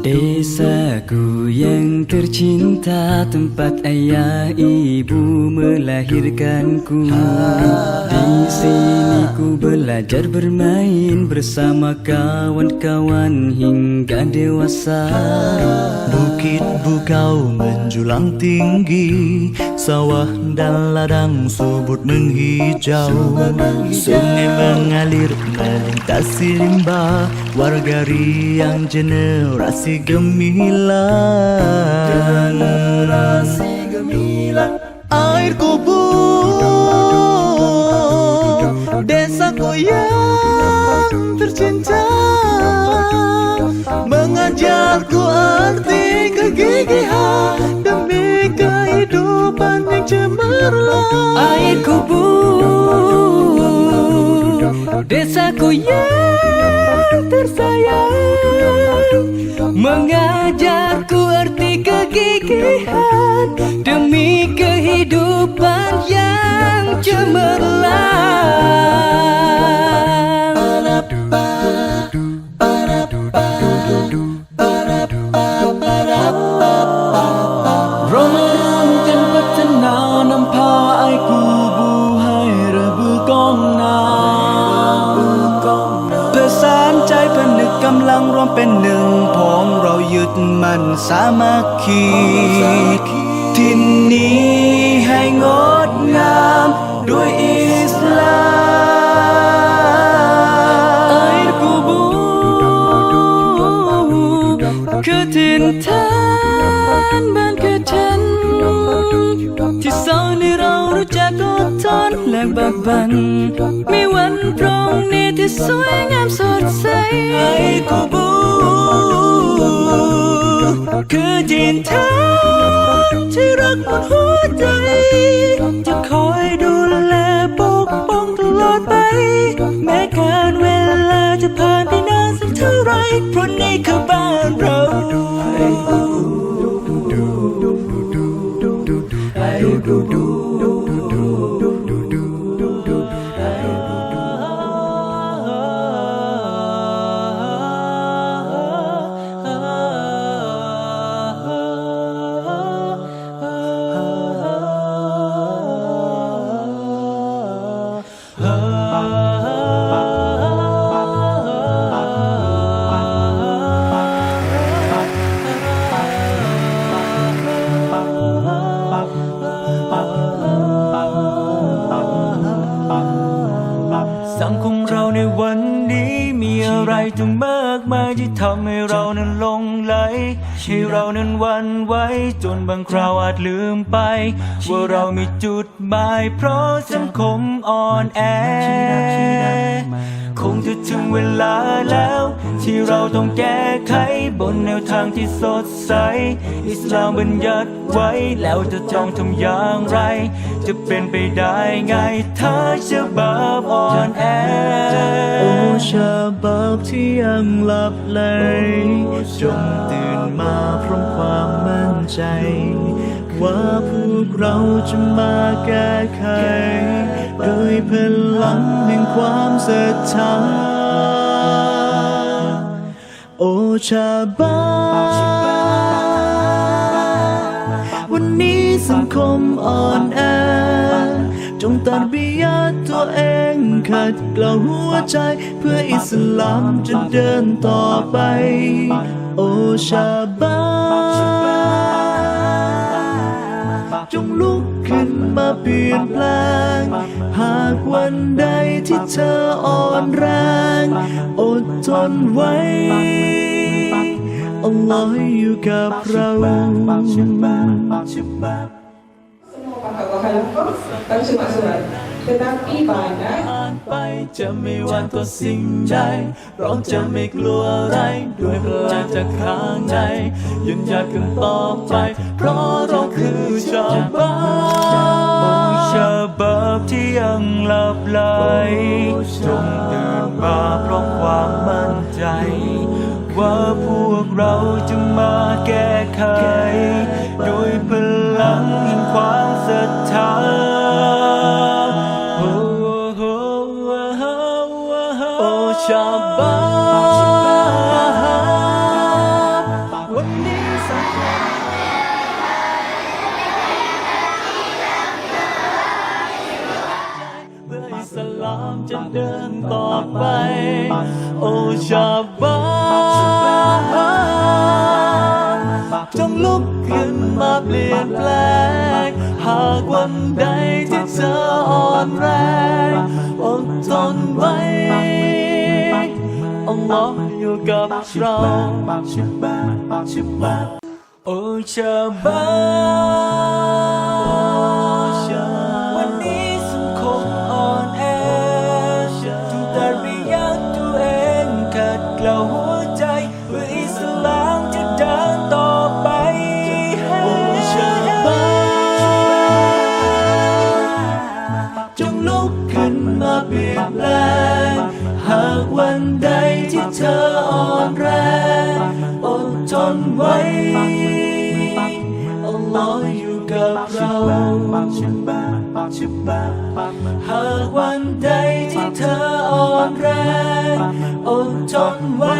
Desaku yang tercinta Tempat ayah ibu melahirkanku. Di sini ku belajar bermain Bersama kawan-kawan hingga dewasa. Bukit bukau menjulang tinggi Sawah dan ladang subur menghijau. Sungai mengalir melintasi limbah. Warga riang generasi gemilang. Generasi gemilang Air kubur. Desaku yang tersayang Mengajarku arti kegigihan Demi kehidupan yang cemerlang สานใจผนึกกำลังรวมเป็นหนึ่งพองเรายึดมันสามัคคีที่นี้ให้งดงามด้วยอิสลาม Air kubur Ke tintan ban ke tan รารู้จักอดทนและบักบัน มีวันพรงนี้ที่สวยงามสดใสไอ้กูบูคือดินแทนที่รักหมดหัวใจ จะคอยดูแลปกป้องตลอดไป แม้การเวลาจะผ่านไปนานสักเท่าไรเพราะนี่คือบ้านเรา สัง จลืมไป ว่าเรามีจุดหมายเพราะสังคมอ่อนแอ คงจะถึงเวลาแล้ว ที่เราต้องแก้ไขบนแนวทางที่สดใส อิสลามบัญญัติไว้แล้วจะจ้องทำอย่างไร จะเป็นไปได้ไงถ้าฉบับอ่อนแอโอ้ฉบับที่ยังหลับไหลจงตื่นมาพร้อมความมั่นใจ ว่าพวกเราจะมาแก้ไข โดยพลังแห่งความศรัทธาโอชาบาวันนี้สังคมอ่อนแอ จงตัดบิยาตัวเองขัดเกลาหัวใจ เพื่ออิสลามจะเดินต่อไป โอชาบา ลุกขึ้นมาเปลี่ยนแปลง หากวันใดที่เธออ่อนแรง อดทนไว้อัลลอฮ์อยู่กับเรา ผ่านไปจะไม่หวันต่อสิ่งใดเราจะไม่กลัวอะไรด้วยพลังจากข้างในยืนหยัดกันต่อไป เพราะเราคือชาวบ้านชาบาบที่ยังหลับไหลจงตื่นมาเพร้อมความมั่นใจ ว่าพวกเราจะมาแก้ไขโดยพลังแห่งความ เปลี่ยนแปลง หากวันใดที่เธออ่อนแรงอดทนไว้อัลลอฮ์อยู่กับเราโอชาบา หากวันใดที่เธออ่อนแรงอดทนไว้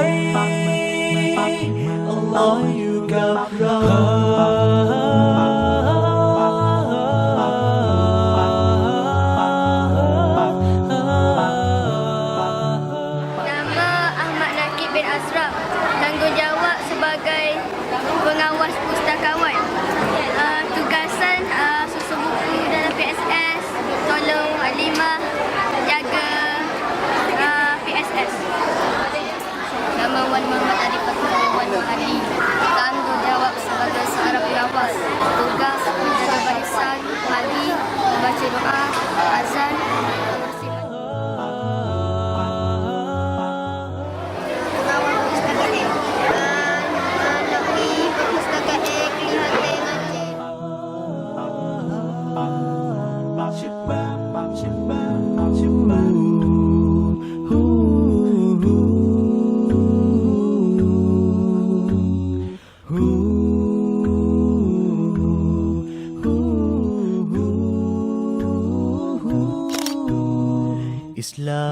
อิสลา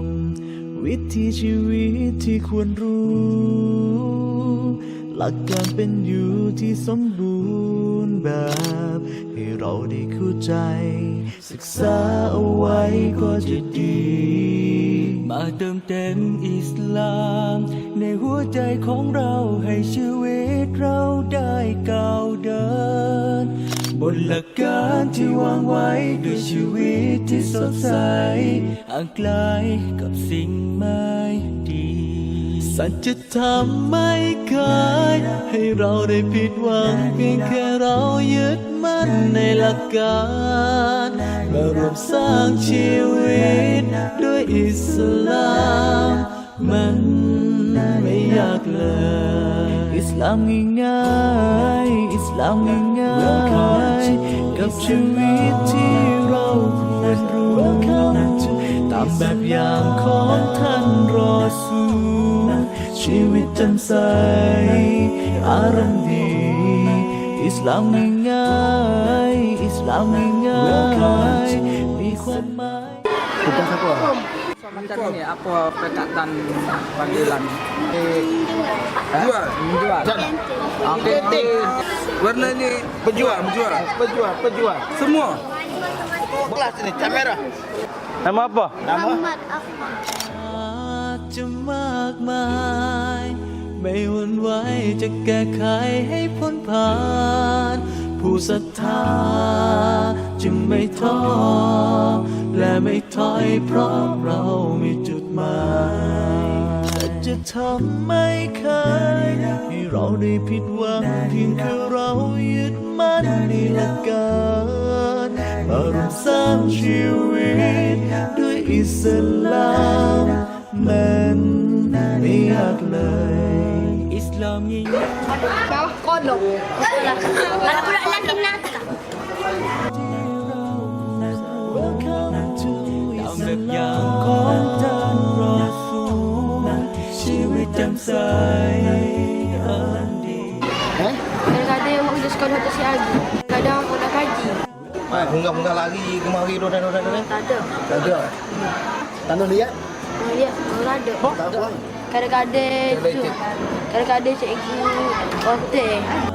ม วิถีชีวิตที่ควรรู้ หลักการเป็นอยู่ที่สมบูรณ์แบบ ให้เราได้เข้าใจ ศึกษาเอาไว้ก็จะดี มาเติมเต็มอิสลาม ในหัวใจของเราให้ชีวิตเรา นหลักการที่วางไว้ด้วยชีวิตที่สดใสห่างไกลกับสิ่งไม่ดี สัจธรรมไม่เคยให้เราได้ผิดหวังเพียงแค่เรายึดมั่นในหลักการมารวมสร้างชีวิตด้วยอิสลาม มันไม่ยากเลย อิสลามง่ายๆอิสลามง่ายๆกับชีวิตที่เราควรรู้ตามแบบอย่างของท่านรอสูชีวิตจ่มใส อารมณ์ดี อิสลามง่ายๆอิสลามง่ายๆมีความหมาย Tugas apa? Macam ni apa perkataan panggilan? Eh, Jual. menjual. Okey, okey. Warna ni berjual, berjual. Penjual, penjual. Semua. Belas ni kamera. Nama apa? Nama? Ahmad Ahmad. อาจจะมากมายไม่หวั่นไหวจะแก้ไขให้พ้นผ่าน ผู้ศรัทธา จึงไม่ท้อและไม่ถอยเพราะเรามีจุดหมายจะทำไม่เคยให้เราได้ผิดหวังเพียงแค่เรายึดมั่นในหลักการมารวมสร้างชีวิตด้วยอิสลามมันไม่ยากเลย อิสลามยิ่ง Al-Quran lagi nak. ตาม แบบอย่างของท่านรอสูลชีวิต วิตแจ่มใสอารมณ์ดี Kadang-kadang mak kerja sekolah tak siap lagi. Kadang mak dah kaji. Punggah-punggah lagi kemari roda-roda-roda. Tak ada. Tak ada. Tak nak lihat? Mak lihat, mak ada. Tak apa. Kadang-kadang tu. Lecet. Kadang-kadang cikgu hotel.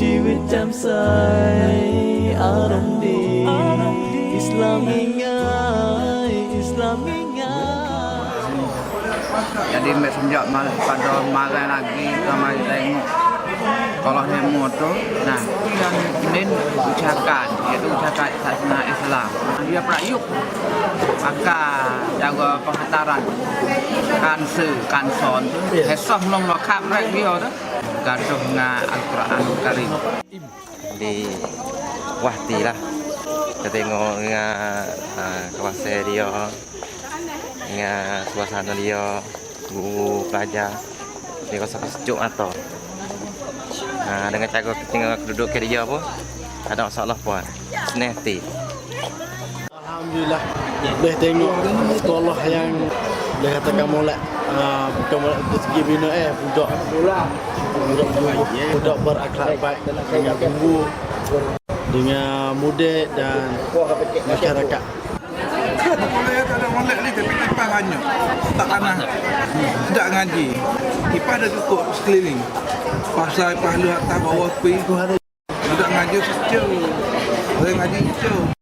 ชีวิตแจ่มใส อารมณ์ดี อิสลามง่ายๆอิสลามง่ายๆ Jadi mek semenjak malam pada malam lagi kalau nemu tu, nah dan nin ucapan iaitu ucapan sasana Islam. Dia praktik maka jaga penghataran kan se kan son tu. Hesah long lokap rek dia Gaduh dengan Al-Quran di Wahti lah. Kita tengok dengan uh, kawasan dia dengan suasana dia guru pelajar. Dia rasa sejuk atau uh, dengan cara tengok duduk ke dia pun tak ada masalah pun senang Alhamdulillah. Boleh tengok sekolah yang boleh katakan molek uh, bukan molek dari segi bina eh budak budak budak berakhlak baik dengan guru dengan murid dan masyarakat Saya tak banyak. Tak ngaji. Kipas dah cukup sekeliling. Pasal pahala atas bawah pi. Tidak ngaji sejuk. Orang ngaji sejuk.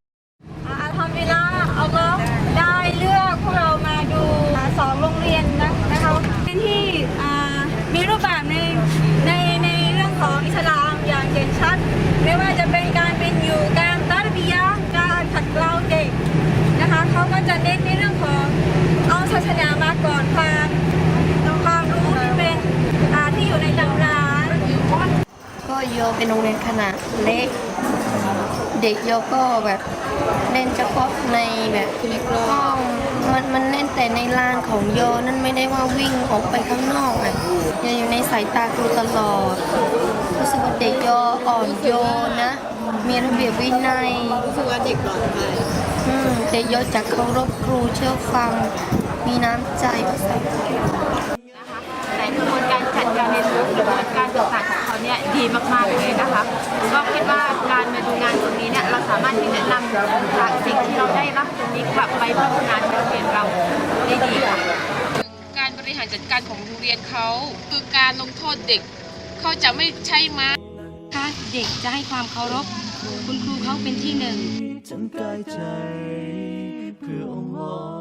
โยเป็นโรงเรียนขนาดเล็ก เด็กโยก็แบบเล่นเฉพาะในแบบห้องมันมันเล่นแต่ในลานของโยนั่นไม่ได้ว่าวิ่งออกไปข้างนอกอะโยอยู่ในสายตาครูตลอดรู้สึกว่าเด็กโยอ่อนโยนนะ มีระเบียบวินัยรู้สึกว่าเด็กปลอดภัยเด็กโยจะเคารพครูเชื่อฟัง มีน้ำใจภาษาอังกฤษในกระบวนการจัดการเรียนรู้กระบวนการศึกษา ของเขาเนี่ยดีมากๆเลยนะคะ ก็คิดว่าการมาดูงานตรงนี้เนี่ยเราสามารถที่จะนำจากสิ่งที่เราได้รับตรงนี้กลับไปพัฒนาโรงเรียนเราได้ดีค่ะการบริหารจัดการของโรงเรียนเขาคือการลงโทษเด็กเขาจะไม่ใช้ม้าคะเด็กจะให้ความเคารพคุณครูเขาเป็นที่หนึ่งฉันกายใจเพื่อองค์